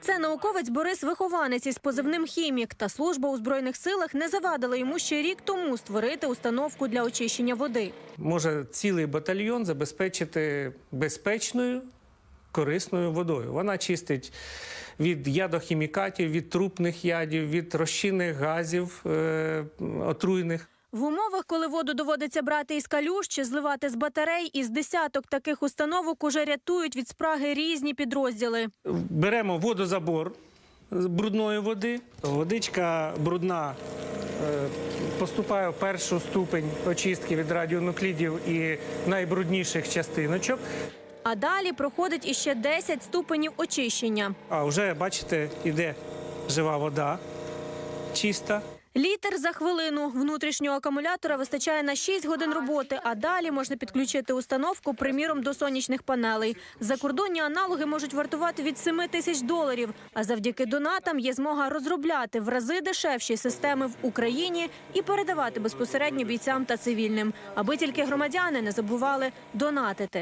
Це науковець Борис Вихованець із позивним хімік. Та служба у збройних силах не завадила йому ще рік тому створити установку для очищення води. може цілий батальйон забезпечити безпечною, корисною водою. Вона чистить від ядохімікатів, від трупних ядів, від розчинних газів е, отруйних. В умовах, коли воду доводиться брати із калюш чи зливати з батарей, із десяток таких установок уже рятують від спраги різні підрозділи. Беремо водозабор з брудної води. Водичка брудна е, поступає в першу ступень очистки від радіонуклідів і найбрудніших частиночок. А далі проходить іще 10 ступенів очищення. А вже бачите, іде жива вода, чиста. Літр за хвилину внутрішнього акумулятора вистачає на 6 годин роботи, а далі можна підключити установку, приміром, до сонячних панелей. Закордонні аналоги можуть вартувати від 7 тисяч доларів. А завдяки донатам є змога розробляти в рази дешевші системи в Україні і передавати безпосередньо бійцям та цивільним, аби тільки громадяни не забували донатити.